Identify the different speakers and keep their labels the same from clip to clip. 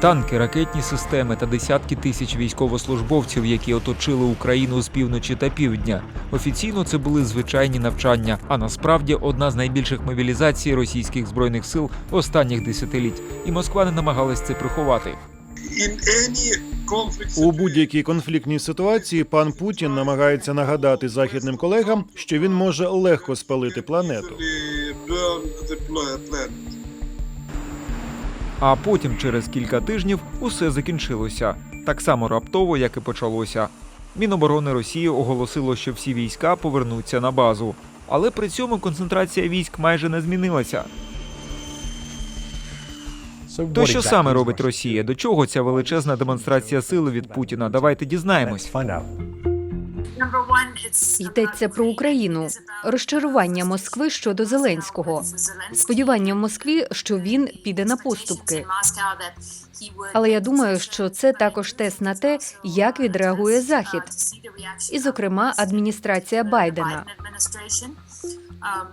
Speaker 1: Танки, ракетні системи та десятки тисяч військовослужбовців, які оточили Україну з півночі та півдня. Офіційно це були звичайні навчання, а насправді одна з найбільших мобілізацій російських збройних сил останніх десятиліть. І Москва не намагалась це приховати.
Speaker 2: У будь-якій конфліктній ситуації пан Путін намагається нагадати західним колегам, що він може легко спалити планету.
Speaker 1: А потім, через кілька тижнів, усе закінчилося так само раптово, як і почалося. Міноборони Росії оголосило, що всі війська повернуться на базу. Але при цьому концентрація військ майже не змінилася. То що саме робить Росія? До чого ця величезна демонстрація сили від Путіна? Давайте дізнаємось.
Speaker 3: Йдеться про Україну, розчарування Москви щодо Зеленського, сподівання в Москві, що він піде на поступки. Але я думаю, що це також тест на те, як відреагує Захід, і, зокрема, адміністрація Байдена.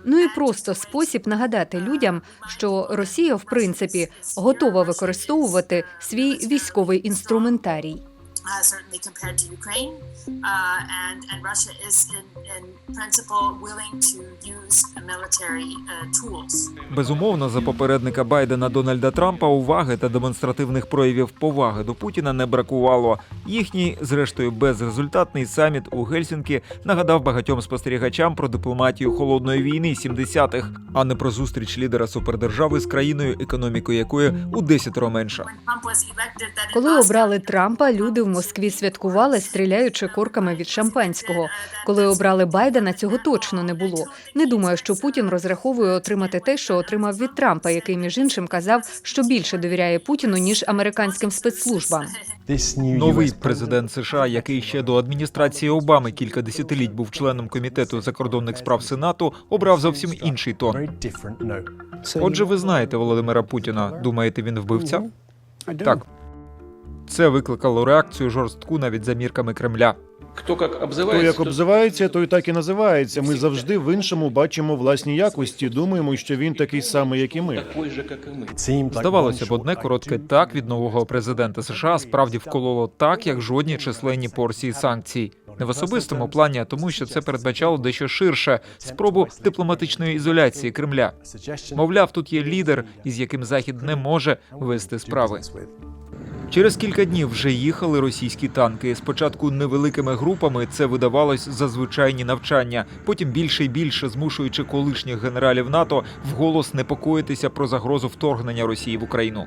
Speaker 3: Ну і просто спосіб нагадати людям, що Росія, в принципі, готова використовувати свій військовий інструментарій.
Speaker 4: Uh, certainly compared to Ukraine. Uh, and, and Russia is, in, in principle, willing to use military uh, tools.
Speaker 1: Безумовно, за попередника Байдена Дональда Трампа уваги та демонстративних проявів поваги до Путіна не бракувало. Їхній, зрештою, безрезультатний саміт у Гельсінкі нагадав багатьом спостерігачам про дипломатію холодної війни 70-х, а не про зустріч лідера супердержави з країною, економікою якої у десятеро менша.
Speaker 3: Коли обрали Трампа, люди в Москві святкували, стріляючи корками від шампанського. Коли обрали Байдена, цього точно не було. Не думаю, що Путін розраховує отримати те, що отримав від Трампа, який між іншим казав, що більше довіряє Путіну ніж американським спецслужбам.
Speaker 1: Новий президент США, який ще до адміністрації Обами кілька десятиліть був членом комітету закордонних справ Сенату, обрав зовсім інший тон. Отже, ви знаєте Володимира Путіна. Думаєте, він вбивця? Так. Це викликало реакцію жорстку навіть за мірками Кремля.
Speaker 5: Кто как
Speaker 2: Хто
Speaker 5: обзывается,
Speaker 2: як обзивається, той так і називається. Ми завжди в іншому бачимо власні якості. Думаємо, що він такий самий, як і ми.
Speaker 1: Здавалося б, одне коротке так від нового президента США справді вкололо так, як жодні численні порції санкцій. Не в особистому плані, а тому, що це передбачало дещо ширше спробу дипломатичної ізоляції Кремля. Мовляв, тут є лідер, із яким Захід не може вести справи. Через кілька днів вже їхали російські танки. Спочатку невеликими групами це видавалось за звичайні навчання, потім більше і більше змушуючи колишніх генералів НАТО вголос непокоїтися про загрозу вторгнення Росії в Україну.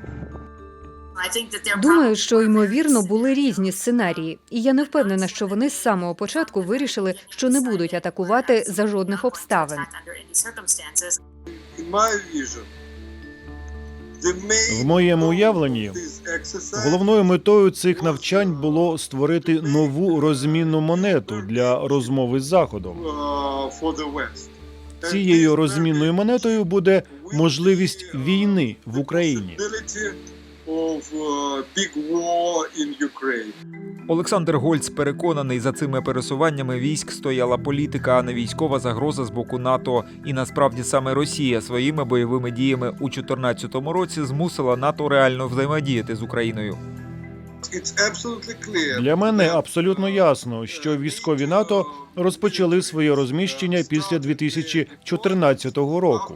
Speaker 3: Думаю, що ймовірно були різні сценарії, і я не впевнена, що вони з самого початку вирішили, що не будуть атакувати за жодних обставин.
Speaker 2: В моєму уявленні головною метою цих навчань було створити нову розмінну монету для розмови з заходом. Цією розмінною монетою буде можливість війни в Україні.
Speaker 1: Олександр Гольц переконаний, за цими пересуваннями військ стояла політика, а не військова загроза з боку НАТО. І насправді саме Росія своїми бойовими діями у 2014 році змусила НАТО реально взаємодіяти з Україною.
Speaker 2: Для мене абсолютно ясно, що військові НАТО розпочали своє розміщення після 2014 року.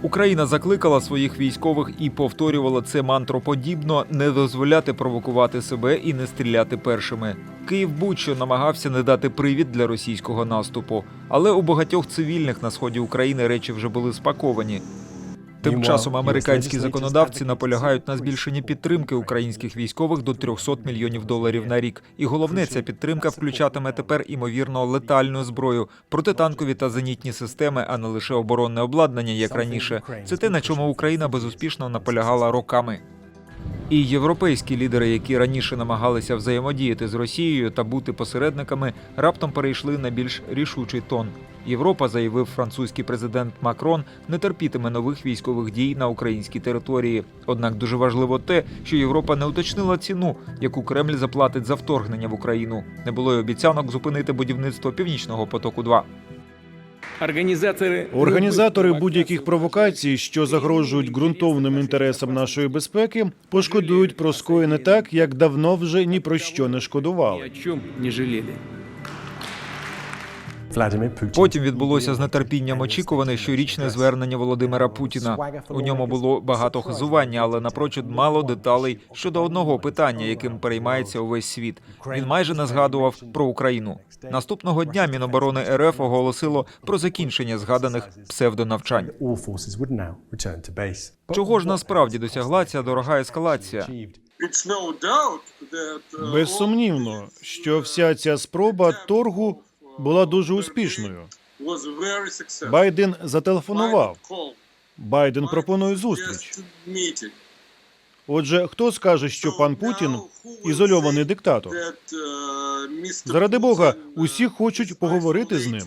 Speaker 6: After 2014.
Speaker 1: Україна закликала своїх військових і повторювала це мантроподібно не дозволяти провокувати себе і не стріляти першими. Київ будь-що намагався не дати привід для російського наступу, але у багатьох цивільних на сході України речі вже були спаковані. Тим часом американські законодавці наполягають на збільшенні підтримки українських військових до 300 мільйонів доларів на рік. І головне, ця підтримка включатиме тепер імовірно летальну зброю, протитанкові та зенітні системи, а не лише оборонне обладнання, як раніше. Це те, на чому Україна безуспішно наполягала роками. І європейські лідери, які раніше намагалися взаємодіяти з Росією та бути посередниками, раптом перейшли на більш рішучий тон. Європа, заявив французький президент Макрон, не терпітиме нових військових дій на українській території. Однак дуже важливо те, що Європа не уточнила ціну, яку Кремль заплатить за вторгнення в Україну. Не було й обіцянок зупинити будівництво північного потоку. 2
Speaker 5: Організатори
Speaker 2: Організатори будь-яких провокацій, що загрожують ґрунтовним інтересам нашої безпеки, пошкодують про скоєне так, як давно вже ні про що не шкодували.
Speaker 5: чому не жаліли.
Speaker 1: Потім відбулося з нетерпінням очікуване щорічне звернення Володимира Путіна. У ньому було багато хизування, але напрочуд мало деталей щодо одного питання, яким переймається увесь світ. Він майже не згадував про Україну. Наступного дня Міноборони РФ оголосило про закінчення згаданих псевдонавчань. Чого ж насправді досягла ця дорога ескалація?
Speaker 6: Uh,
Speaker 2: Безсумнівно, що вся ця спроба торгу була дуже успішною. Байден зателефонував. Байден пропонує зустріч. Отже, хто скаже, що пан Путін ізольований диктатор? Заради Бога, усі хочуть поговорити з ним.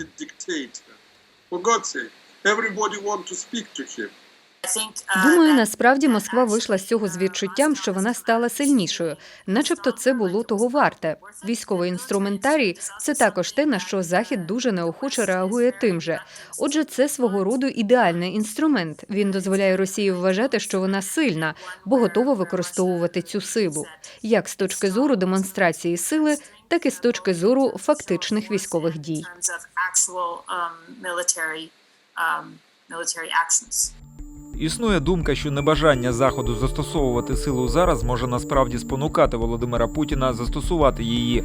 Speaker 3: Думаю, насправді Москва вийшла з цього з відчуттям, що вона стала сильнішою, начебто це було того варте. Військовий інструментарій це також те, на що Захід дуже неохоче реагує тим же. Отже, це свого роду ідеальний інструмент. Він дозволяє Росії вважати, що вона сильна, бо готова використовувати цю силу, як з точки зору демонстрації сили, так і з точки зору фактичних військових дій.
Speaker 1: Існує думка, що небажання заходу застосовувати силу зараз може насправді спонукати Володимира Путіна застосувати її.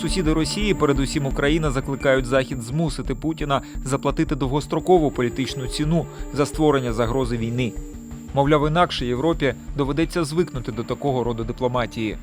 Speaker 1: Сусіди Росії, передусім Україна, закликають Захід змусити Путіна заплатити довгострокову політичну ціну за створення загрози війни. Мовляв, інакше Європі доведеться звикнути до такого роду дипломатії.